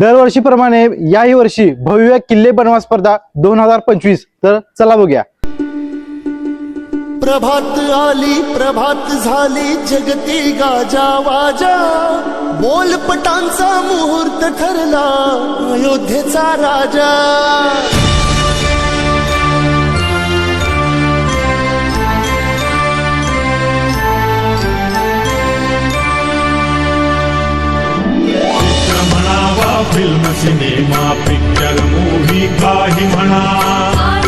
दरवर्षीप्रमाणे याही वर्षी भव्य किल्ले बनवा स्पर्धा दोन हजार पंचवीस. तर चला बघूया. प्रभात आली प्रभात झाली जगती गाजा वाजा. बोलपटांचा मुहूर्त ठरला अयोध्येचा राजा. सिनेमा पिक्चर मूव्ही काही म्हणा. हा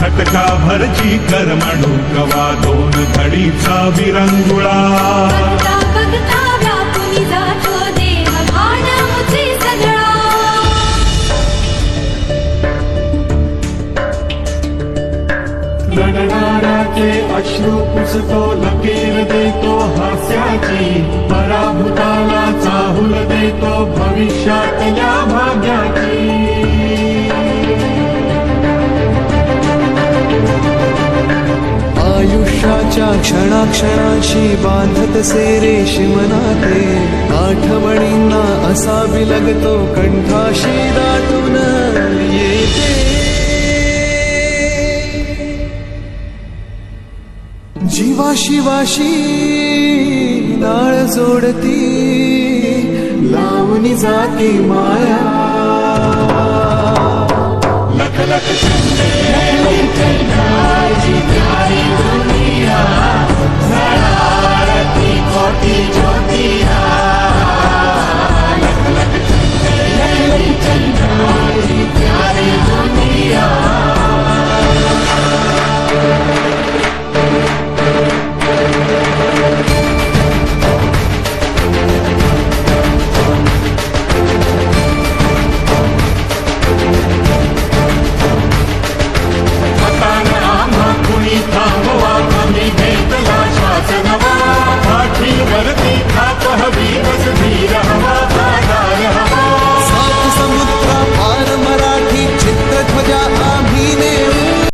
खटका भरची करमणू कवा दोन घडीचा विरंगुळा. लढणाऱ्याचे अश्रू पुसतो लकीर देतो पराभूताला चाहूल देतो भविष्यातल्या भाग्याची. आयुष्याच्या क्षणाक्षणाशी बांधत से रेशीम नाते आठवणींना असा बिलगतो कंठाशी दाटून येते. जीवा शिवाशी जोडती लावणी जाती माया. लख लख